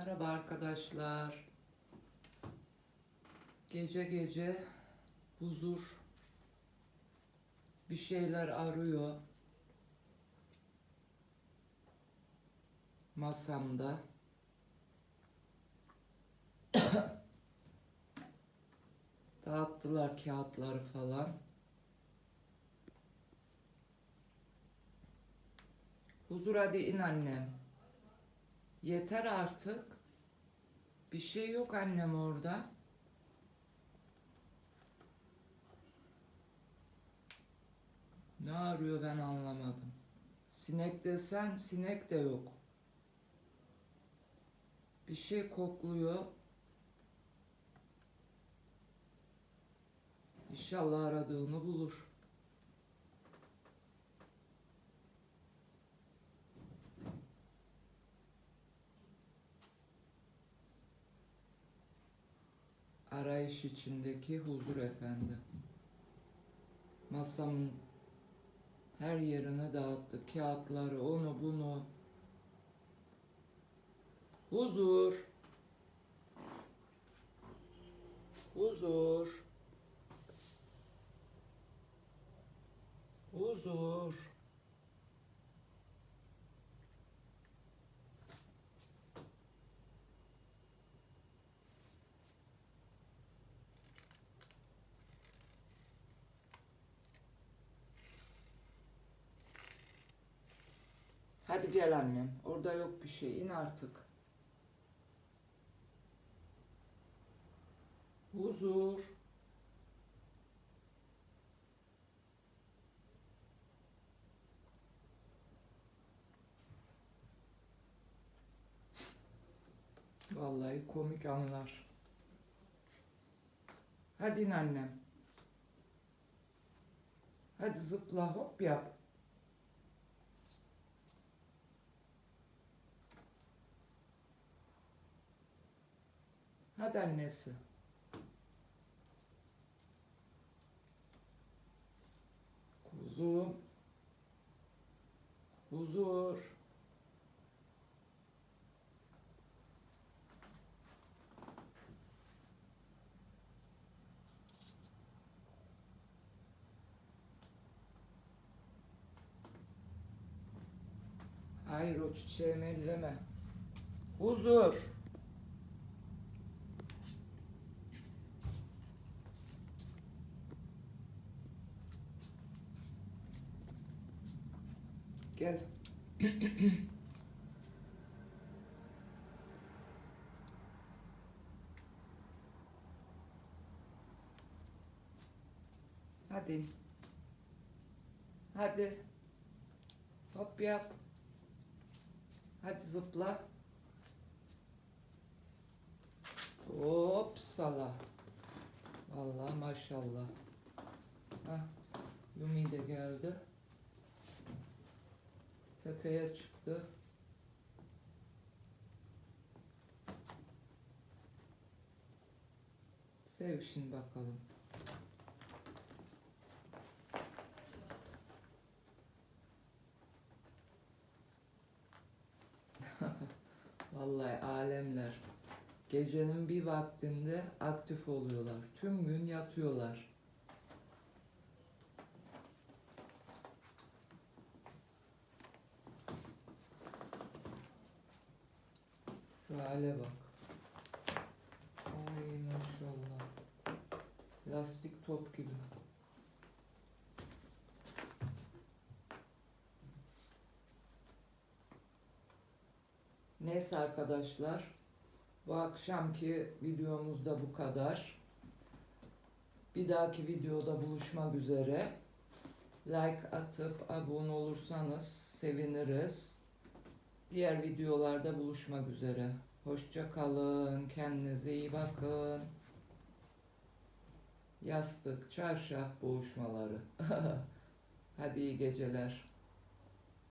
Merhaba arkadaşlar. Gece gece huzur bir şeyler arıyor. Masamda. Dağıttılar kağıtları falan. Huzur hadi in annem. Yeter artık. Bir şey yok annem orada. Ne arıyor ben anlamadım. Sinek desen sinek de yok. Bir şey kokluyor. İnşallah aradığını bulur. Arayış içindeki huzur efendi. Masamın her yerine dağıttı. Kağıtları, onu bunu. Huzur. Huzur. Huzur. Hadi gel annem. Orada yok bir şey. İn artık. Huzur. Vallahi komik anlar. Hadi in annem. Hadi zıpla hop yap. Hadi annesi. Kuzum. Huzur. Hayır o çiçeğimi elleme. Huzur. Gel. Hadi. Hadi. Hop yap. Hadi zıpla. Hop sala. Vallahi maşallah. Hah. Yumi de geldi. Tepeye çıktı. Sevişin bakalım. Vallahi alemler. Gecenin bir vaktinde aktif oluyorlar. Tüm gün yatıyorlar. Hale bak. Ay maşallah. Lastik top gibi. Neyse arkadaşlar. Bu akşamki videomuz da bu kadar. Bir dahaki videoda buluşmak üzere. Like atıp abone olursanız seviniriz. Diğer videolarda buluşmak üzere. Hoşça kalın. Kendinize iyi bakın. Yastık, çarşaf boğuşmaları. Hadi iyi geceler.